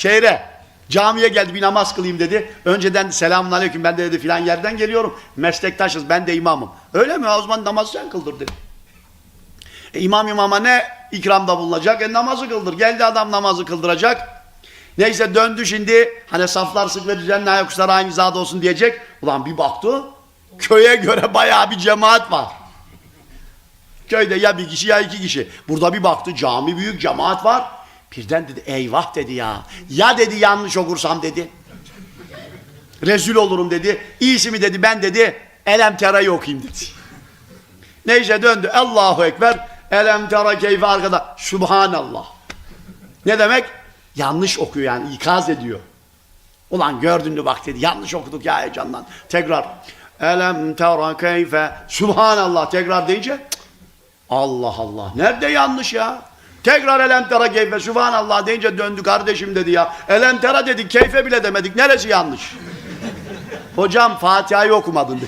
Şehre camiye geldi bir namaz kılayım dedi. Önceden selamun aleyküm ben de dedi filan yerden geliyorum. Meslektaşız ben de imamım. Öyle mi? O zaman namazı sen kıldır dedi. E, imam imama ne ikramda bulunacak? E namazı kıldır. Geldi adam namazı kıldıracak. Neyse döndü şimdi hani saflar sık ve düzenli ayaküstler aynı zat olsun diyecek. Ulan bir baktı köye göre bayağı bir cemaat var. Köyde ya bir kişi ya iki kişi. Burada bir baktı cami büyük cemaat var. Birden dedi eyvah dedi ya. Ya dedi yanlış okursam dedi. Rezil olurum dedi. İyisi mi dedi ben dedi elem terayı okuyayım dedi. Neyse döndü. Allahu Ekber. Elem tera keyfe arkada. Subhanallah. Ne demek? Yanlış okuyor yani ikaz ediyor. Ulan gördün mü bak dedi. Yanlış okuduk ya heyecandan. Tekrar. Elem tera keyfe. Subhanallah. Tekrar deyince Allah Allah. Nerede yanlış ya? Tekrar elem tera keyfe. Subhanallah deyince döndü kardeşim dedi ya. Elem tera dedik. Keyfe bile demedik. Neresi yanlış? Hocam Fatiha'yı okumadın dedi.